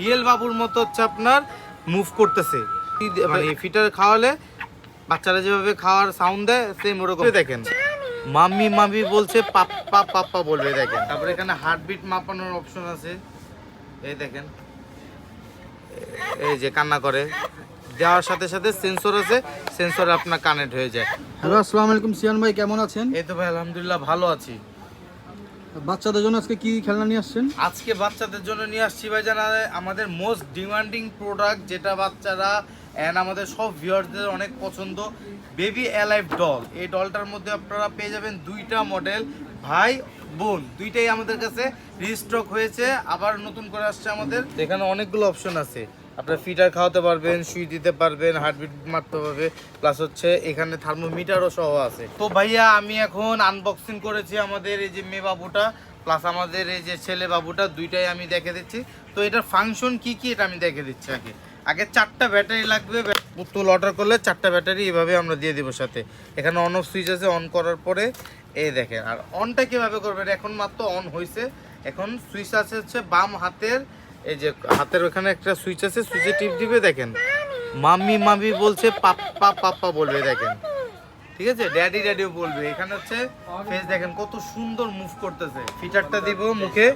Real বাবুর মতো হচ্ছে আপনার মুভ করতেছে। মানে ফিটার খাওয়ালে বাচ্চারা যেভাবে খাওয়ার সাউন্ড দেয় সেম ওরকম। দেখেন। মাম্মি মাম্মি বলছে পাপ্পা পাপ্পা বলবে দেখেন। তারপরে এখানে হার্টবিট মাপানোর অপশন আছে। এই দেখেন। এই যে কান্না করে। দেওয়ার সাথে সাথে সেন্সর আছে সেন্সর আপনার কানেক্ট হয়ে যায়। হ্যালো আসসালামু আলাইকুম সিয়ান ভাই কেমন আছেন? এই তো ভাই আলহামদুলিল্লাহ ভালো আছি। বাচ্চাদের জন্য আজকে কি খেলনা নিয়ে আসছেন? আজকে বাচ্চাদের জন্য নিয়ে আসছি ভাই জানা আমাদের মোস্ট ডিমান্ডিং প্রোডাক্ট যেটা বাচ্চারা অ্যান্ড আমাদের সব ভিউয়ারদের অনেক পছন্দ বেবি অ্যালাইভ ডল এই ডলটার মধ্যে আপনারা পেয়ে যাবেন দুইটা মডেল ভাই, বোন, দুইটাই আমাদের কাছে রিস্টক হয়েছে। আবার নতুন করে আসছে আমাদের, এখানে অনেকগুলো অপশন আছে। আপনারা ফিটার খাওয়াতে পারবেন, সুই দিতে পারবেন, হার্টবিট মারতে পারবে। প্লাস হচ্ছে এখানে থার্মোমিটারও সহ আছে। তো ভাইয়া, আমি এখন আনবক্সিং করেছি আমাদের এই যে মেয়ে বাবুটা প্লাস আমাদের এই যে ছেলে বাবুটা, দুইটাই আমি দেখে দিচ্ছি। তো এটার ফাংশন কি কি এটা আমি দেখে দিচ্ছি আগে। আগে চারটা ব্যাটারি লাগবে পুতুল অর্ডার করলে চারটা ব্যাটারি এভাবে আমরা দিয়ে দিব সাথে। এখানে অন অফ সুইচ আছে অন করার পরে এই দেখেন। আর অনটা কীভাবে করবেন? এখন মাত্র অন হয়েছে এখন সুইচ আছে হচ্ছে বাম হাতের এই যে হাতের ওখানে একটা সুইচ আছে, সুইচে টিপ দিবে, দেখেন। মাম্মি মাম্মি বলছে, পাপ্পা পাপ্পা বলবে, দেখেন। ঠিক আছে? ড্যাডি ড্যাডিও বলবে। এখানে হচ্ছে ফেস দেখেন, কত সুন্দর মুভ করতেছে। ফিচারটা দিব মুখে।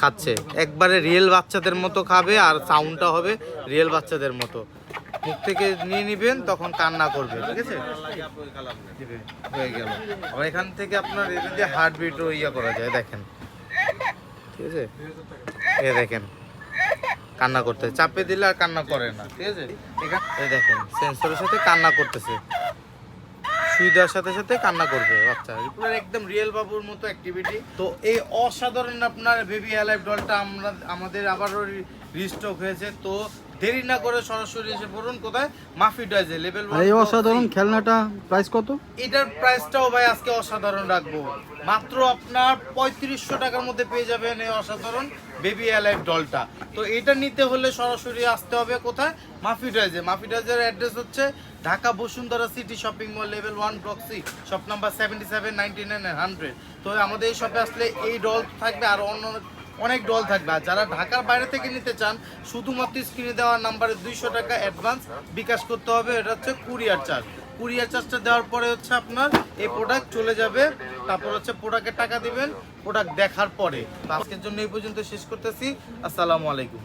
খাচ্ছে। একবারে রিয়েল বাচ্চাদের মতো খাবে আর সাউন্ডটা হবে রিয়েল বাচ্চাদের মতো। মুখ থেকে নিয়ে নিবেন, তখন কান্না করবে, ঠিক আছে? হয়ে গেল। আবার এখান থেকে আপনার এটা দিয়ে হার্টবিটও ইয়া করা যায়, দেখেন। ঠিক আছে? এ দেখেন, কান্না করতে চাপে দিলে আর কান্না করে না, ঠিক আছে? এ দেখেন সেন্সরের সাথে কান্না করতেছে। সুইদার সাথে সাথে কান্না করবে, বাচ্চা। পুরো একদম রিয়েল বাবুর মতো অ্যাক্টিভিটি তো এই অসাধারণ আপনার বেবি অ্যালাইভ ডলটা আমরা আমাদের আবারও রিস্টক হয়েছে। তো দেরি না করে সরাসরি এসে পড়ুন কোথায়? মাফি ডয়েজে লেভেল এই অসাধারণ খেলনাটা প্রাইস কত? এটার প্রাইসটাও ভাই আজকে অসাধারণ রাখব। মাত্র আপনার পঁয়ত্রিশশো টাকার মধ্যে পেয়ে যাবেন এই অসাধারণ বেবি অ্যালাইভ ডলটা তো এটা নিতে হলে সরাসরি আসতে হবে কোথায়? মাফি ডাইজে। মাফিডাইজে মাফিডাইজের অ্যাড্রেস হচ্ছে Dhaka Bashundhara city shopping mall level one block C shop number seventy seven ninety nine hundred তো আমাদের এই শপে আসলে এই ডল থাকবে আর অন্য অনেক ডল থাকবে। আর যারা ঢাকার বাইরে থেকে নিতে চান, শুধুমাত্র স্ক্রিনে দেওয়ার নাম্বারে দুইশো টাকা অ্যাডভান্স বিকাশ করতে হবে। এটা হচ্ছে কুরিয়ার চার্জ কুরিয়ার চার্জটা দেওয়ার পরে হচ্ছে আপনার এই প্রোডাক্ট চলে যাবে। তারপর হচ্ছে প্রোডাক্টের টাকা দিবেন প্রোডাক্ট দেখার পরে। আজকের জন্য এই পর্যন্ত শেষ করতেছি। আসসালামু আলাইকুম।